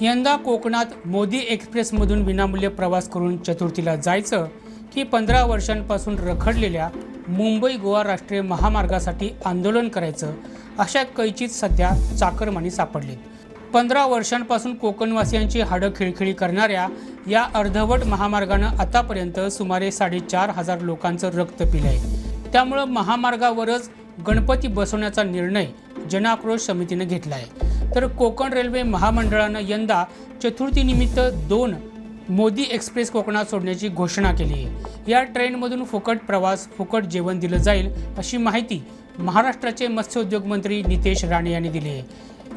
यंदा कोकणात मोदी एक्सप्रेसमधून विनामूल्य प्रवास करून चतुर्थीला जायचं की पंधरा वर्षांपासून रखडलेल्या मुंबई गोवा राष्ट्रीय महामार्गासाठी आंदोलन करायचं अशा कैचीत सध्या चाकरमानी सापडलीत पंधरा वर्षांपासून कोकणवासियांची हाडं खिळखिळी करणाऱ्या या अर्धवट महामार्गानं आतापर्यंत सुमारे साडेचार हजार लोकांचं रक्त पिलं आहे त्यामुळं महामार्गावरच गणपती बसवण्याचा निर्णय जनाक्रोश समितीनं घेतला आहे तर कोकण रेल्वे महामंडळानं यंदा चतुर्थीनिमित्त दोन मोदी एक्सप्रेस कोकणात सोडण्याची घोषणा केली. आहे या ट्रेनमधून फुकट प्रवास फुकट जेवण दिलं जाईल अशी माहिती महाराष्ट्राचे मत्स्योद्योग मंत्री नितेश राणे यांनी दिली आहे.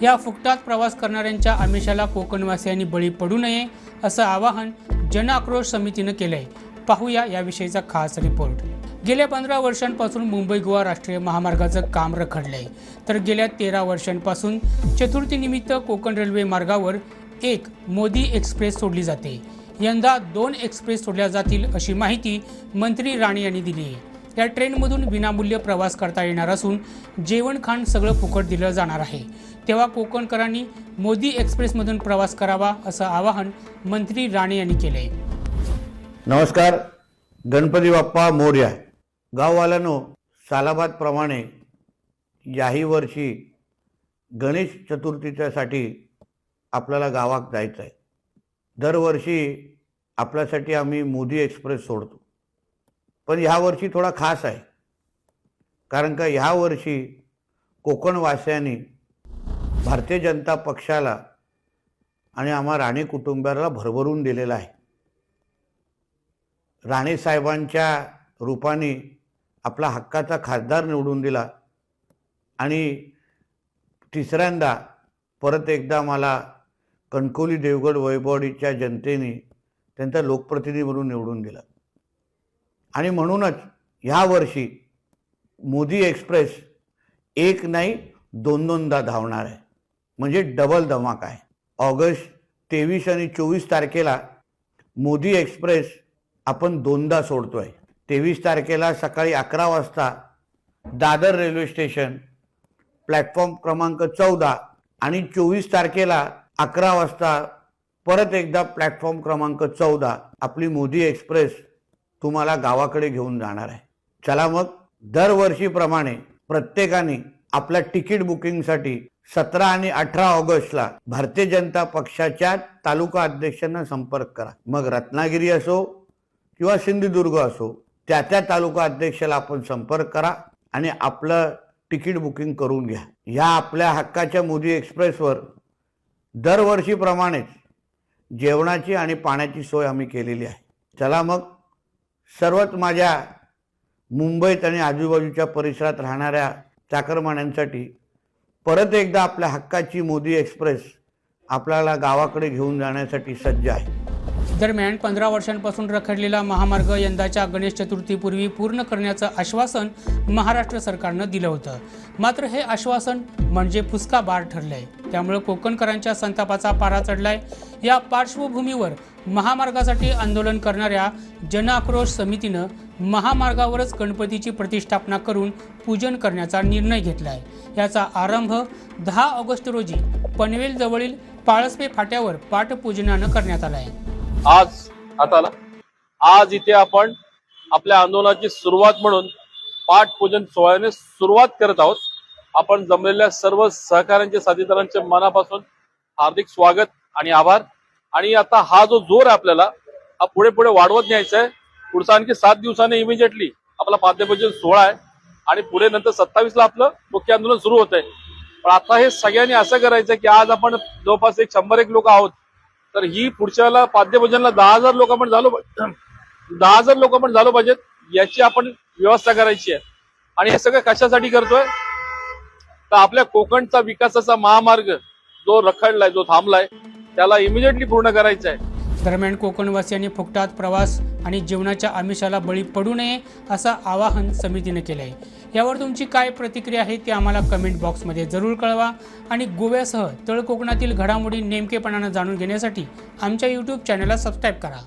या फुकटात प्रवास करणाऱ्यांच्या आमिषाला कोकणवासियांनी बळी पडू नये असं आवाहन जनआक्रोश समितीनं केलं आहे पाहूया याविषयीचा खास रिपोर्ट. गेल्या पंधरा वर्षांपासून मुंबई गोवा राष्ट्रीय महामार्गाचं काम रखडलंय. तर गेल्या तेरा वर्षांपासून चतुर्थीनिमित्त कोकण रेल्वे मार्गावर एक मोदी एक्सप्रेस सोडली जाते. यंदा दोन एक्सप्रेस सोडल्या जातील अशी माहिती मंत्री राणे यांनी दिली आहे. या ट्रेनमधून विनामूल्य प्रवास करता येणार असून जेवण खाण सगळं फुकट दिलं जाणार आहे. तेव्हा कोकणकरांनी मोदी एक्सप्रेसमधून प्रवास करावा असं आवाहन मंत्री राणे यांनी केलं आहे नमस्कार. गणपती बाप्पा मोर्या. गाववाल्यानो सालाबादप्रमाणे याही वर्षी गणेश चतुर्थीच्यासाठी आपल्याला गावात जायचं आहे. दरवर्षी आपल्यासाठी आम्ही मोदी एक्सप्रेस सोडतो. पण ह्या वर्षी थोडा खास आहे. कारण का ह्या वर्षी कोकणवासियांनी भारतीय जनता पक्षाला आणि आम्हा राणे कुटुंबाला भरभरून दिलेला आहे. राणे साहेबांच्या रूपाने आपला हक्काचा खासदार निवडून दिला. आणि तिसऱ्यांदा परत एकदा मला कणकोली देवगड वैभवडीच्या जनतेने त्यांचा लोकप्रतिनिधी म्हणून निवडून दिला. आणि म्हणूनच ह्या वर्षी मोदी एक्सप्रेस एक नाही दोन दोनदा धावणार आहे. म्हणजे डबल धमाका आहे. ऑगस्ट तेवीस आणि चोवीस तारखेला मोदी एक्सप्रेस आपण दोनदा सोडतो आहे तेवीस तारखेला सकाळी अकरा वाजता दादर रेल्वे स्टेशन प्लॅटफॉर्म क्रमांक चौदा आणि चोवीस तारखेला अकरा वाजता परत एकदा प्लॅटफॉर्म क्रमांक चौदा आपली मोदी एक्सप्रेस तुम्हाला गावाकडे घेऊन जाणार आहे. चला मग दरवर्षीप्रमाणे प्रत्येकाने आपल्या तिकीट बुकिंगसाठी सतरा आणि अठरा ऑगस्टला भारतीय जनता पक्षाच्या तालुका अध्यक्षांना संपर्क करा. मग रत्नागिरी असो किंवा सिंधुदुर्ग असो त्या त्या तालुका अध्यक्षाला आपण संपर्क करा आणि आपलं तिकीट बुकिंग करून घ्या. ह्या आपल्या हक्काच्या मोदी एक्सप्रेसवर दरवर्षीप्रमाणेच जेवणाची आणि पाण्याची सोय आम्ही केलेली आहे. चला मग सर्वच माझ्या मुंबईत आणि आजूबाजूच्या परिसरात राहणाऱ्या चाकरमान्यांसाठी परत एकदा आपल्या हक्काची मोदी एक्सप्रेस आपल्याला गावाकडे घेऊन जाण्यासाठी सज्ज आहे. दरम्यान पंधरा वर्षांपासून रखडलेला महामार्ग यंदाच्या गणेश चतुर्थीपूर्वी पूर्ण करण्याचं आश्वासन महाराष्ट्र सरकारनं दिलं होतं. मात्र हे आश्वासन म्हणजे फुसका बार ठरलंय. त्यामुळे कोकणकरांच्या संतापाचा पारा चढलाय. या पार्श्वभूमीवर महामार्गासाठी आंदोलन करणाऱ्या जनआक्रोश समितीनं महामार्गावरच गणपतीची प्रतिष्ठापना करून पूजन करण्याचा निर्णय घेतलाय. याचा आरंभ दहा ऑगस्ट रोजी पनवेलजवळील पाळसपे फाट्यावर पाठपूजनानं करण्यात आला आहे आज आता आला आज इथे आपण आपल्या आंदोलनाची सुरुवात म्हणून पाठपूजन सोहळ्याने सुरुवात करत आहोत. आपण जमलेल्या सर्व सहकाऱ्यांचे साथीदारांचे मनापासून हार्दिक स्वागत आणि आभार. आणि आता हा जो जोर आहे आपल्याला हा पुढे पुढे वाढवत न्यायचा आहे. पुढचा आणखी सात दिवसाने इमिजिएटली आपला पाद्यपूजन सोहळा आहे. आणि पुढे नंतर सत्तावीसला आपलं मुख्य आंदोलन सुरू होत आहे पण आता हे सगळ्यांनी असं करायचं की आज आपण जवळपास एक शंभर एक लोक आहोत. तर ही पुढच्याला पाद्यभोजनला दहा हजार लोक आपण झालो पाहिजे. दहा हजार लोक आपण झालो पाहिजेत याची आपण व्यवस्था करायची आहे. आणि हे सगळं कशासाठी करतोय? तर आपल्या कोकणचा विकासाचा महामार्ग जो रखडलाय जो थांबलाय त्याला इमिजिएटली पूर्ण करायचा आहे. दरम्यान कोकणवासियांनी फुकटात प्रवास आणि जीवनाच्या आमिषाला बळी पडू नये असं आवाहन समितीने केलं आहे यावर तुमची काय प्रतिक्रिया आहे ती आम्हाला कमेंट बॉक्समध्ये जरूर कळवा. आणि गोव्यासह तळ कोकणातील घडामोडी नेमकेपणानं जाणून घेण्यासाठी आमच्या यूट्यूब चॅनलला सबस्क्राईब करा.